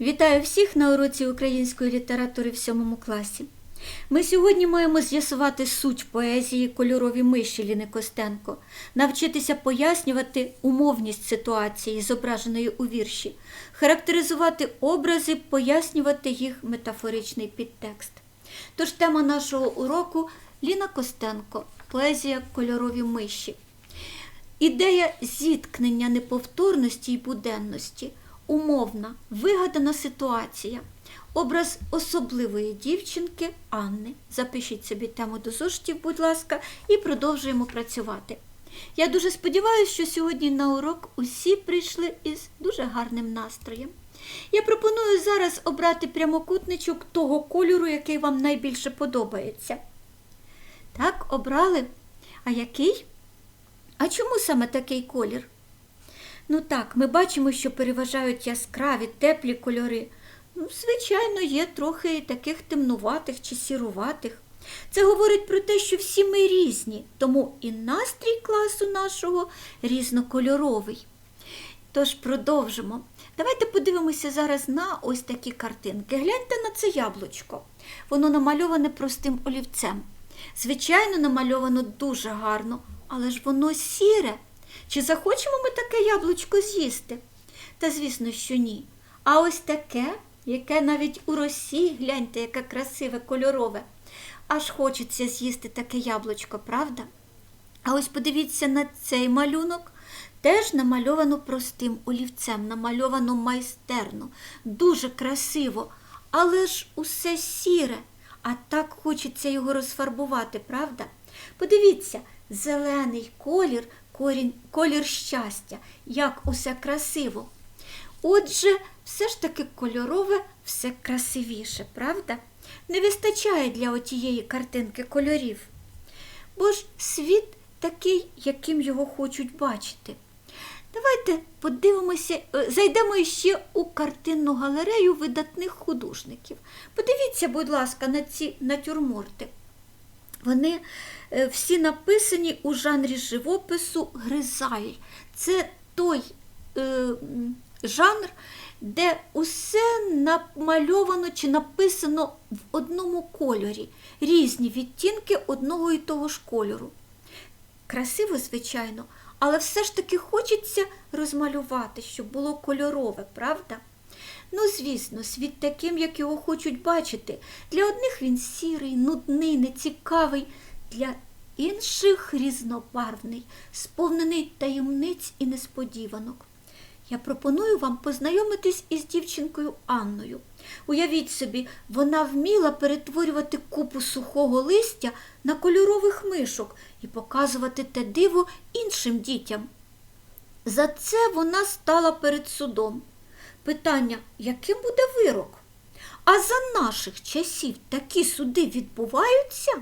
Вітаю всіх на уроці української літератури в сьомому класі. Ми сьогодні маємо з'ясувати суть поезії кольорові миші Ліни Костенко, навчитися пояснювати умовність ситуації, зображеної у вірші, характеризувати образи, пояснювати їх метафоричний підтекст. Тож тема нашого уроку Ліна Костенко, поезія кольорові миші. Ідея зіткнення неповторності й буденності, умовна, вигадана ситуація, образ особливої дівчинки Анни. Запишіть собі тему до зошитів, будь ласка, і продовжуємо працювати. Я дуже сподіваюся, що сьогодні на урок усі прийшли із дуже гарним настроєм. Я пропоную зараз обрати прямокутничок того кольору, який вам найбільше подобається. Так, обрали. А який? А чому саме такий колір? Ну так, ми бачимо, що переважають яскраві, теплі кольори. Ну, звичайно, є трохи таких темнуватих чи сіруватих. Це говорить про те, що всі ми різні, тому і настрій класу нашого різнокольоровий. Тож продовжимо. Давайте подивимося зараз на ось такі картинки. Гляньте на це яблучко. Воно намальоване простим олівцем. Звичайно, намальовано дуже гарно, але ж воно сіре. Чи захочемо ми таке яблучко з'їсти? Та звісно, що ні. А ось таке, яке навіть у росі, гляньте, яке красиве, кольорове. Аж хочеться з'їсти таке яблучко, правда? А ось подивіться на цей малюнок. Теж намальовано простим олівцем, намальовано майстерно, дуже красиво, але ж усе сіре, а так хочеться його розфарбувати, правда? Подивіться, зелений колір, корінь, колір щастя, як усе красиво. Отже, все ж таки кольорове все красивіше, правда? Не вистачає для отієї картинки кольорів. Бо ж світ такий, яким його хочуть бачити. Давайте подивимося, е, зайдемо ще у картинну галерею видатних художників. Подивіться, будь ласка, на ці натюрморти. Вони всі написані у жанрі живопису гризайль. Це той е, жанр, де усе намальовано чи написано в одному кольорі, різні відтінки одного і того ж кольору. Красиво, звичайно, але все ж таки хочеться розмалювати, щоб було кольорове, правда? Ну, звісно, світ таким, як його хочуть бачити. Для одних він сірий, нудний, нецікавий, для інших різнобарвний, сповнений таємниць і несподіванок. Я пропоную вам познайомитись із дівчинкою Анною. Уявіть собі, вона вміла перетворювати купу сухого листя на кольорових мишок і показувати те диво іншим дітям. За це вона стала перед судом. Питання, яким буде вирок? А за наших часів такі суди відбуваються?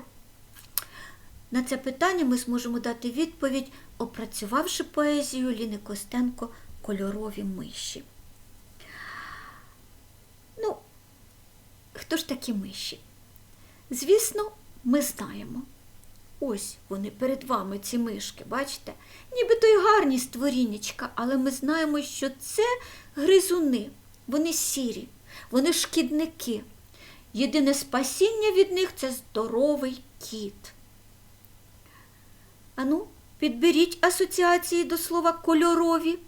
На це питання ми зможемо дати відповідь, опрацювавши поезію Ліни Костенко Кольорові миші. Ну, хто ж такі миші? Звісно, ми знаємо. Ось вони перед вами, ці мишки, бачите? Нібито й гарні створіннячка, але ми знаємо, що це гризуни, вони сірі, вони шкідники. Єдине спасіння від них це здоровий кіт. Ану, підберіть асоціації до слова кольорові.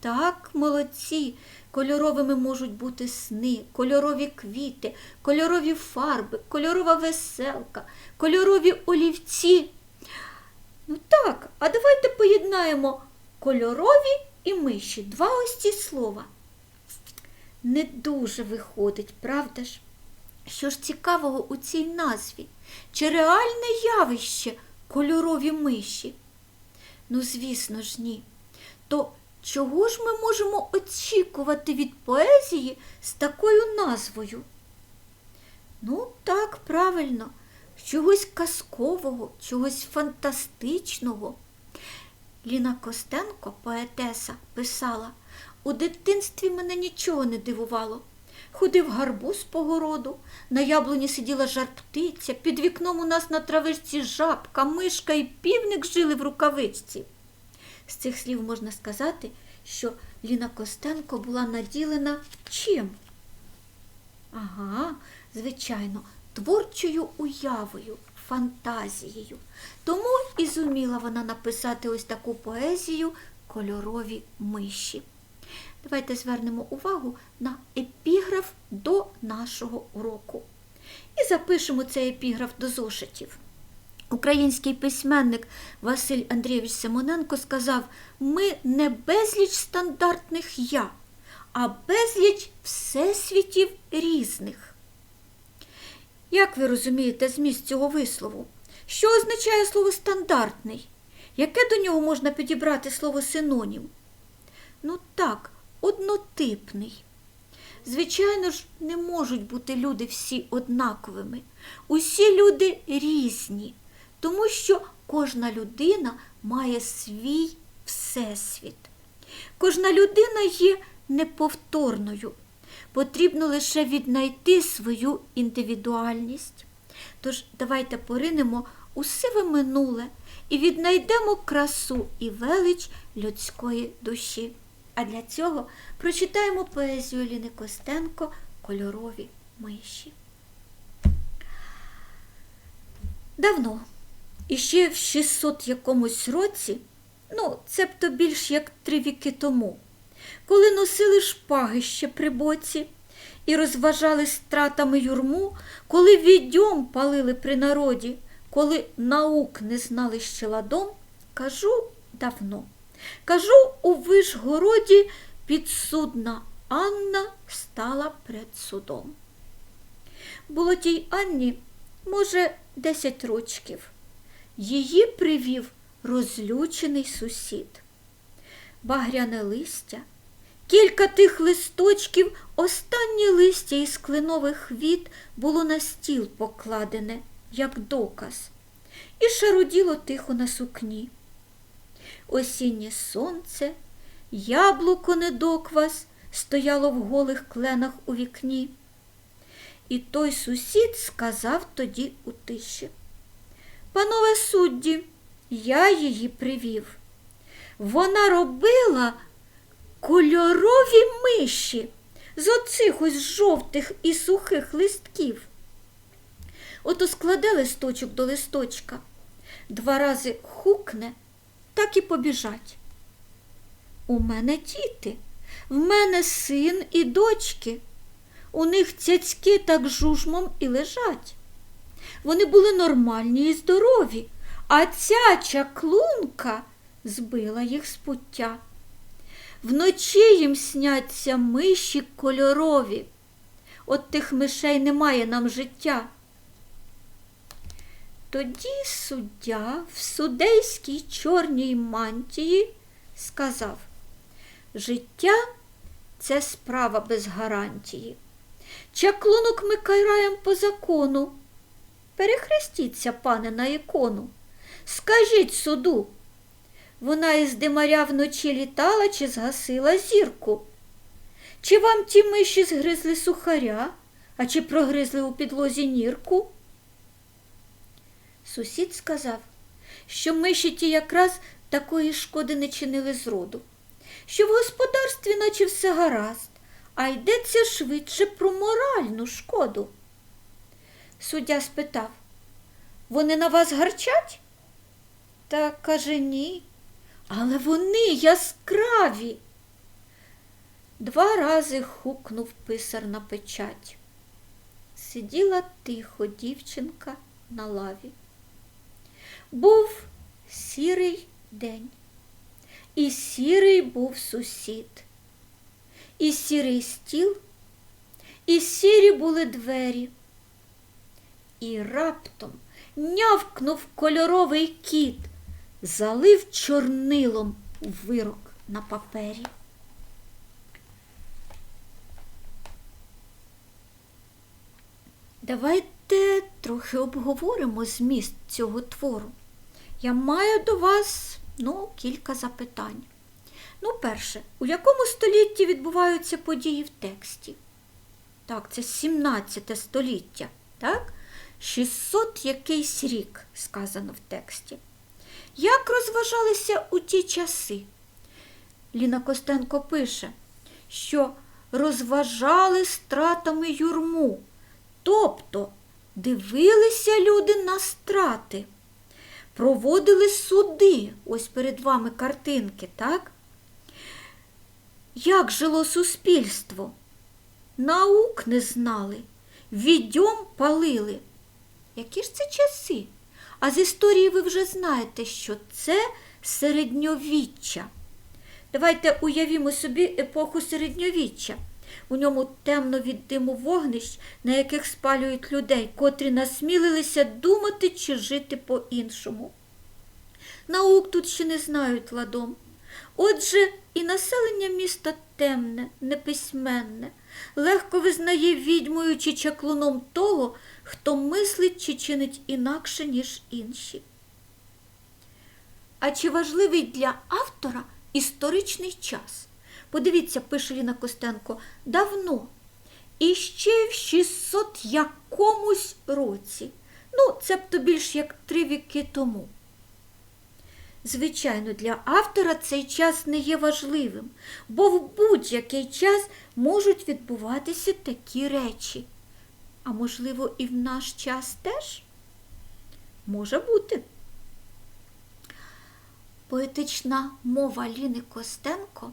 Так, молодці, кольоровими можуть бути сни, кольорові квіти, кольорові фарби, кольорова веселка, кольорові олівці. Ну так, а давайте поєднаємо кольорові і миші. Два ось ці слова. Не дуже виходить, правда ж? Що ж цікавого у цій назві? Чи реальне явище кольорові миші? Ну, звісно ж, ні. То чого ж ми можемо очікувати від поезії з такою назвою? Ну, так, правильно, чогось казкового, чогось фантастичного. Ліна Костенко, поетеса, писала, у дитинстві мене нічого не дивувало. Ходив гарбуз по городу, на яблуні сиділа жар-птиця, під вікном у нас на травичці жабка, мишка і півник жили в рукавичці. З цих слів можна сказати, що Ліна Костенко була наділена чим? Ага, звичайно, творчою уявою, фантазією. Тому і зуміла вона написати ось таку поезію кольорові миші. Давайте звернемо увагу на епіграф до нашого уроку. І запишемо цей епіграф до зошитів. Український письменник Василь Андрійович Симоненко сказав: ми не безліч стандартних я, а безліч всесвітів різних. Як ви розумієте зміст цього вислову? Що означає слово стандартний? Яке до нього можна підібрати слово синонім? Ну так, однотипний. Звичайно ж, не можуть бути люди всі однаковими. Усі люди різні, тому що кожна людина має свій всесвіт. Кожна людина є неповторною. Потрібно лише віднайти свою індивідуальність. Тож давайте поринемо у сиве минуле і віднайдемо красу і велич людської душі. А для цього прочитаємо поезію Ліни Костенко Кольорові миші. Давно, іще в 600 якомусь році, ну, цебто більш як три віки тому, коли носили шпаги ще при боці і розважали стратами юрму, коли відьом палили при народі, коли наук не знали ще ладом, кажу давно. Кажу, у Вишгороді підсудна Анна стала перед судом. Було тій Анні, може, десять рочків. Її привів розлючений сусід. Багряне листя, кілька тих листочків, останнє листя із кленових віт було на стіл покладене, як доказ, і шаруділо тихо на сукні осіннє сонце, яблуко недоквас стояло в голих кленах у вікні. І той сусід сказав тоді у тиші. Панове судді, я її привів. Вона робила кольорові миші з оцих ось жовтих і сухих листків. Ото складе листочок до листочка, два рази хукне так і побіжать. У мене діти, в мене син і дочки. У них цяцьки так жужмом і лежать. Вони були нормальні і здорові, а ця чаклунка збила їх з пуття. Вночі їм сняться миші кольорові. От тих мишей немає нам життя. Тоді суддя в судейській чорній мантії сказав, життя це справа без гарантії. Чаклунок ми караєм по закону. Перехрестіться, пане, на ікону. Скажіть суду, вона із димаря вночі літала чи згасила зірку? Чи вам ті миші згризли сухаря, а чи прогризли у підлозі нірку? Сусід сказав, що миші ті якраз такої шкоди не чинили зроду, що в господарстві наче все гаразд, а йдеться швидше про моральну шкоду. Суддя спитав, вони на вас гарчать? Та каже ні, але вони яскраві. Два рази хукнув писар на печать. Сиділа тихо дівчинка на лаві. Був сірий день, і сірий був сусід, і сірий стіл, і сірі були двері. І раптом нявкнув кольоровий кіт, залив чорнилом вирок на папері. Давайте трохи обговоримо зміст цього твору. Я маю до вас ну, кілька запитань. Ну, перше, у якому столітті відбуваються події в тексті? Так, це 17 століття, так? 600 якийсь рік сказано в тексті. Як розважалися у ті часи? Ліна Костенко пише, що розважали стратами юрму, тобто дивилися люди на страти, проводили суди, ось перед вами картинки, так? Як жило суспільство? Наук не знали, відьом палили. Які ж це часи? А з історії ви вже знаєте, що це середньовіччя. Давайте уявімо собі епоху середньовіччя. У ньому темно від диму вогнищ, на яких спалюють людей, котрі насмілилися думати чи жити по-іншому. Наук тут ще не знають ладом. Отже, і населення міста темне, неписьменне, легко визнає відьмою чи чаклуном того, хто мислить чи чинить інакше, ніж інші. А чи важливий для автора історичний час? Подивіться, пише Ліна Костенко, давно. І ще в 600 якомусь році. Ну, цебто більш як три віки тому. Звичайно, для автора цей час не є важливим, бо в будь-який час можуть відбуватися такі речі. А можливо, і в наш час теж? Може бути. Поетична мова Ліни Костенко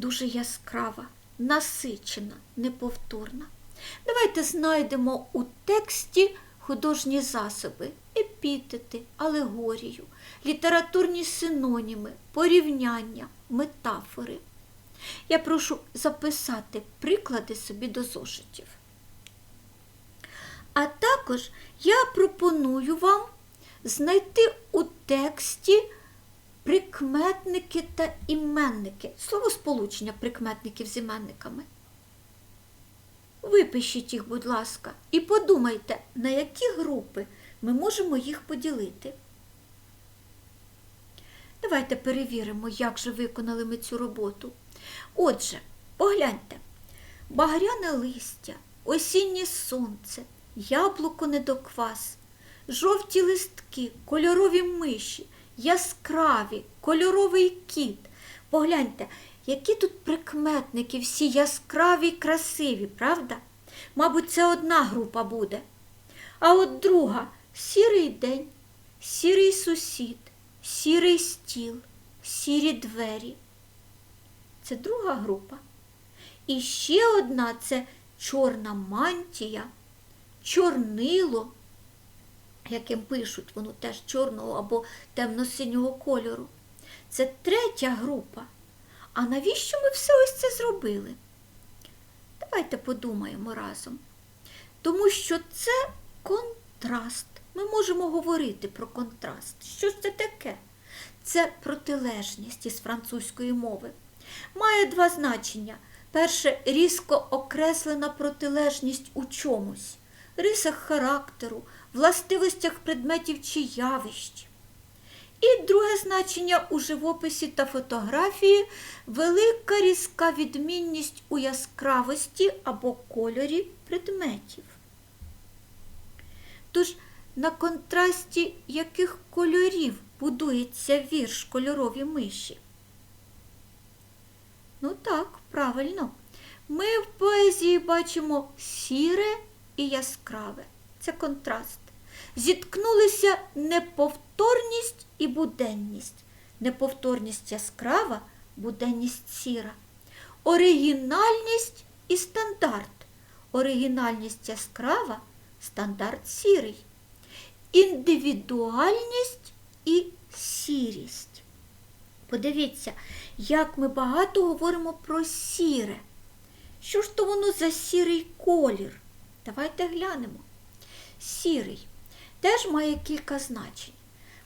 дуже яскрава, насичена, неповторна. Давайте знайдемо у тексті художні засоби, епітети, алегорію, літературні синоніми, порівняння, метафори. Я прошу записати приклади собі до зошитів. А також я пропоную вам знайти у тексті прикметники та іменники, словосполучення прикметників з іменниками. Випишіть їх, будь ласка, і подумайте, на які групи ми можемо їх поділити. Давайте перевіримо, як же виконали ми цю роботу. Отже, погляньте, багряне листя, осіннє сонце, яблуко недоквас, жовті листки, кольорові миші, яскраві, кольоровий кіт. Погляньте, які тут прикметники, всі яскраві й красиві, правда? Мабуть, це одна група буде. А от друга сірий день, сірий сусід, сірий стіл, сірі двері. Це друга група. І ще одна це чорна мантія, чорнило, яким пишуть воно теж чорного або темно-синього кольору. Це третя група. А навіщо ми все ось це зробили? Давайте подумаємо разом. Тому що це контраст. Ми можемо говорити про контраст. Що ж це таке? Це протилежність із французької мови. Має два значення. Перше різко окреслена протилежність у чомусь, рисах характеру, властивостях предметів чи явищ. І друге значення у живописі та фотографії велика різка відмінність у яскравості або кольорі предметів. Тож, на контрасті яких кольорів будується вірш кольорові миші? Ну так, правильно. Ми в поезії бачимо сіре і яскраве. Це контраст. Зіткнулися неповторність і буденність. Неповторність яскрава, буденність сіра. Оригінальність і стандарт. Оригінальність яскрава, стандарт сірий. Індивідуальність і сірість. Подивіться, як ми багато говоримо про сіре. Що ж то воно за сірий колір? Давайте глянемо. Сірий теж має кілька значень.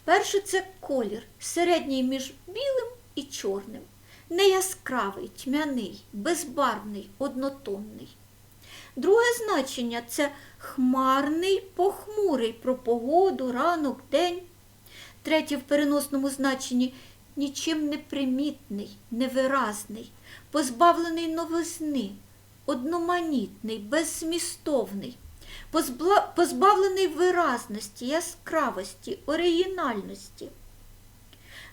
Перше це колір, середній між білим і чорним, не яскравий, тьмяний, безбарвний, однотонний. Друге значення це хмарний, похмурий про погоду, ранок, день. Третє в переносному значенні нічим не примітний, невиразний, позбавлений новизни, одноманітний, беззмістовний, позбавлений виразності, яскравості, оригінальності.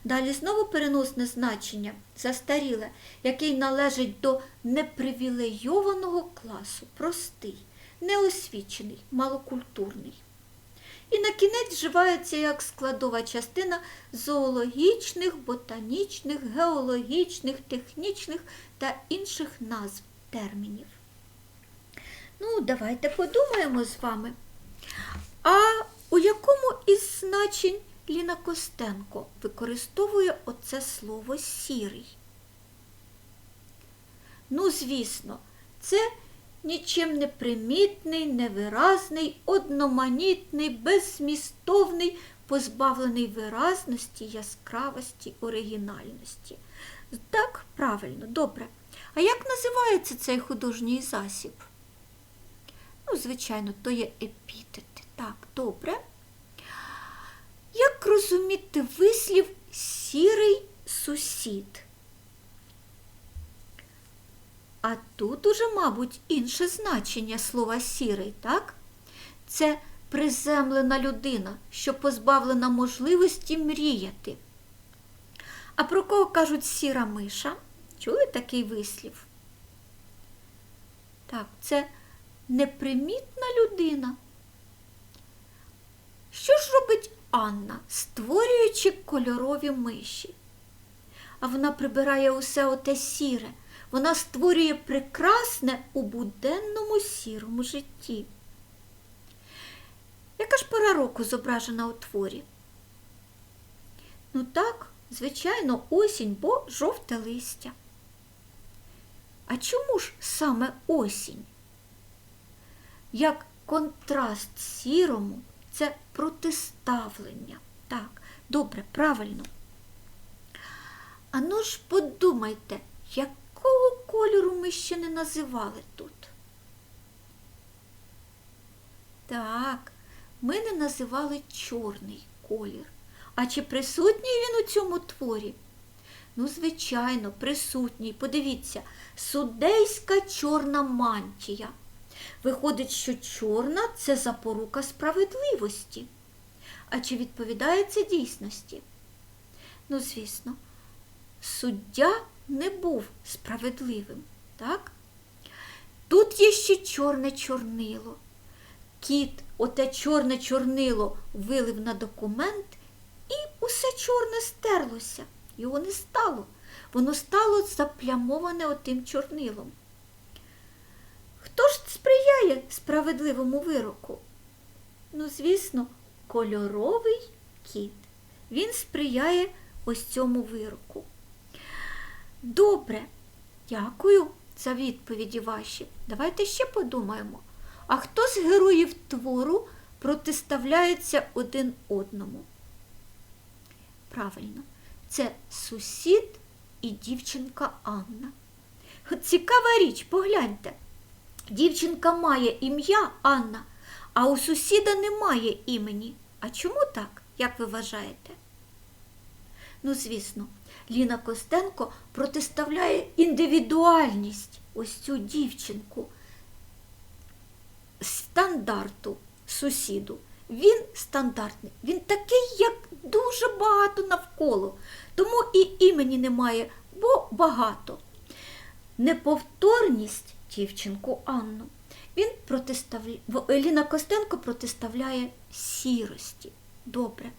Далі знову переносне значення застаріле, який належить до непривілейованого класу, простий, неосвічений, малокультурний. І на кінець вживається як складова частина зоологічних, ботанічних, геологічних, технічних та інших назв термінів. Ну, давайте подумаємо з вами. А у якому із значень Ліна Костенко використовує оце слово сірий? Ну, звісно, це нічим не примітний, невиразний, одноманітний, беззмістовний, позбавлений виразності, яскравості, оригінальності. Так, правильно, добре. А як називається цей художній засіб? Ну, звичайно, то є епітети. Так, добре. Як розуміти вислів сірий сусід? А тут уже, мабуть, інше значення слова сірий, так? Це приземлена людина, що позбавлена можливості мріяти. А про кого кажуть сіра миша? Чули такий вислів? Так, це непримітна людина. Що ж робить Анна, створюючи кольорові миші? А вона прибирає усе оте сіре. Вона створює прекрасне у буденному сірому житті. Яка ж пора року зображена у творі? Ну так, звичайно, осінь, бо жовте листя. А чому ж саме осінь? Як контраст сірому це протиставлення. Так, добре, правильно. Ану ж подумайте, якого кольору ми ще не називали тут? Так, ми не називали чорний колір. А чи присутній він у цьому творі? Ну, звичайно, присутній. Подивіться, судейська чорна мантія. Виходить, що чорна це запорука справедливості. А чи відповідає це дійсності? Ну, звісно, суддя не був справедливим, так? Тут є ще чорне чорнило. Кіт оте чорне чорнило вилив на документ, і усе чорне стерлося. Його не стало. Воно стало заплямоване отим чорнилом. Хто справедливому вироку? Ну, звісно, кольоровий кіт. Він сприяє ось цьому вироку. Добре, дякую за відповіді ваші. Давайте ще подумаємо. А хто з героїв твору протиставляється один одному? Правильно, це сусід і дівчинка Анна. Цікава річ, погляньте. Дівчинка має ім'я Анна, а у сусіда немає імені. А чому так, як ви вважаєте? Ну, звісно, Ліна Костенко протиставляє індивідуальність ось цю дівчинку стандарту сусіду. Він стандартний, він такий, як дуже багато навколо. Тому і імені немає, бо багато. Неповторність дівчинку Анну. Він протиставляє, Ліна Костенко протиставляє сірості. Добре.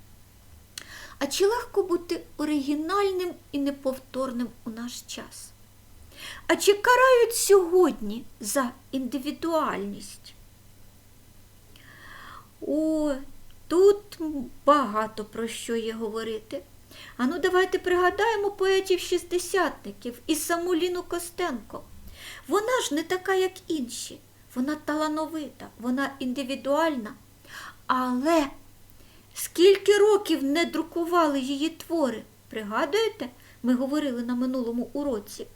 А чи легко бути оригінальним і неповторним у наш час? А чи карають сьогодні за індивідуальність? О, тут багато про що є говорити. Ану, давайте пригадаємо поетів-шістдесятників і саму Ліну Костенко. Вона ж не така, як інші. Вона талановита, вона індивідуальна. Але скільки років не друкували її твори? Пригадуєте, ми говорили на минулому уроці?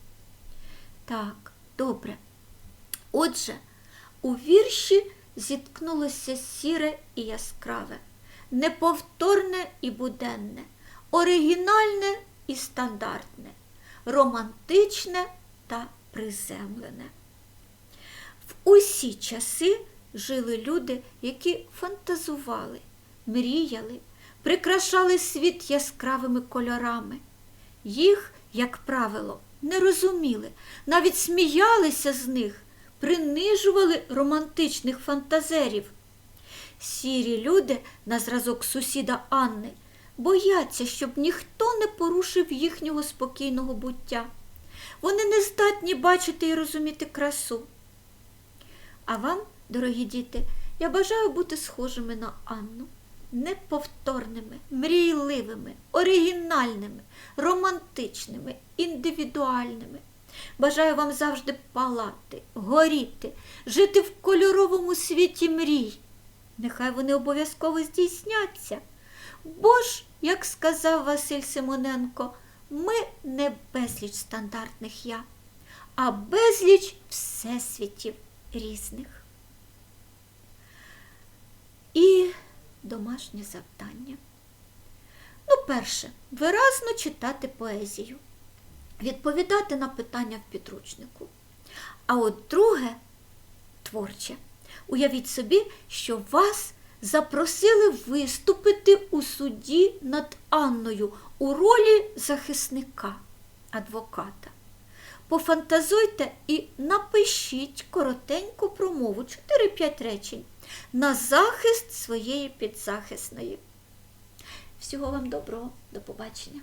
Так, добре. Отже, у вірші зіткнулося сіре і яскраве, неповторне і буденне, оригінальне і стандартне, романтичне та приземлене. В усі часи жили люди, які фантазували, мріяли, прикрашали світ яскравими кольорами. Їх, як правило, не розуміли, навіть сміялися з них, принижували романтичних фантазерів. Сірі люди на зразок сусіда Анни бояться, щоб ніхто не порушив їхнього спокійного буття. Вони не здатні бачити і розуміти красу. А вам, дорогі діти, я бажаю бути схожими на Анну, неповторними, мрійливими, оригінальними, романтичними, індивідуальними. Бажаю вам завжди палати, горіти, жити в кольоровому світі мрій. Нехай вони обов'язково здійсняться. Бо ж, як сказав Василь Симоненко, ми не безліч стандартних я, а безліч всесвітів різних. І домашнє завдання. Ну, перше, виразно читати поезію, відповідати на питання в підручнику. А от друге творче. Уявіть собі, що вас запросили виступити у суді над Анною у ролі захисника, адвоката. Пофантазуйте і напишіть коротеньку промову 4-5 речень на захист своєї підзахисної. Всього вам доброго, до побачення!